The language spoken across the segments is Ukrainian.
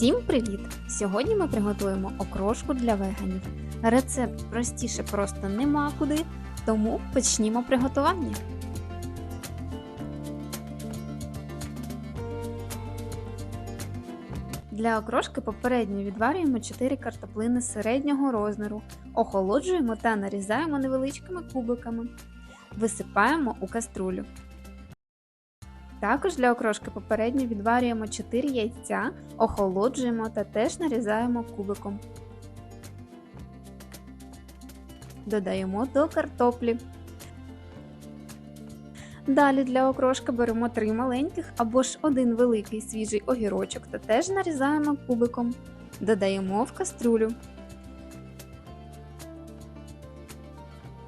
Всім привіт! Сьогодні ми приготуємо окрошку для веганів. Рецепт простіше просто нема куди, тому почнімо приготування. Для окрошки попередньо відварюємо 4 картоплини середнього розміру, охолоджуємо та нарізаємо невеличкими кубиками. Висипаємо у каструлю. Також для окрошки попередньо відварюємо 4 яйця, охолоджуємо та теж нарізаємо кубиком. Додаємо до картоплі. Далі для окрошки беремо 3 маленьких або ж один великий свіжий огірочок та теж нарізаємо кубиком. Додаємо в каструлю.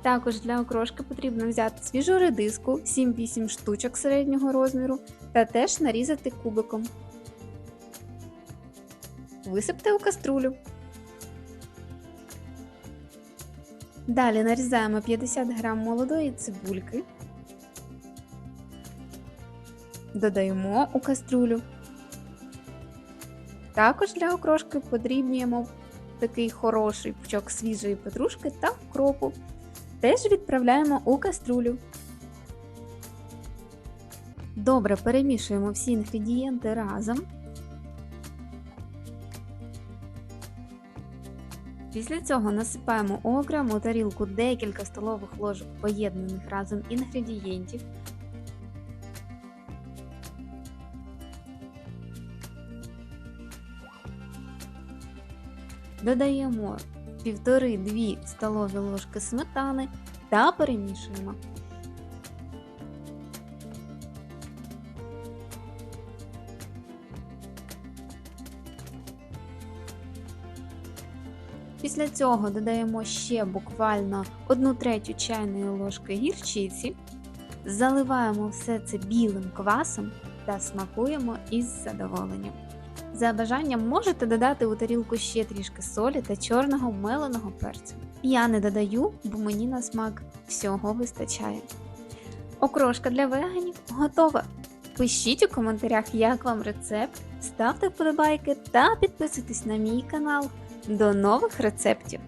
Також для окрошки потрібно взяти свіжу редиску 7-8 штучок середнього розміру та теж нарізати кубиком. Висипте у каструлю. Далі нарізаємо 50 г молодої цибульки. Додаємо у каструлю. Також для окрошки подрібнюємо такий хороший пучок свіжої петрушки та укропу. Теж відправляємо у каструлю. Добре перемішуємо всі інгредієнти разом. Після цього насипаємо у окрему тарілку декілька столових ложок поєднаних разом інгредієнтів. Додаємо 1,5-2 столові ложки сметани та перемішуємо. Після цього додаємо ще буквально 1 третю чайної ложки гірчиці, заливаємо все це білим квасом та смакуємо із задоволенням. За бажанням можете додати у тарілку ще трішки солі та чорного меленого перцю. Я не додаю, бо мені на смак всього вистачає. Окрошка для веганів готова. Пишіть у коментарях, як вам рецепт, ставте вподобайки та підписуйтесь на мій канал. До нових рецептів!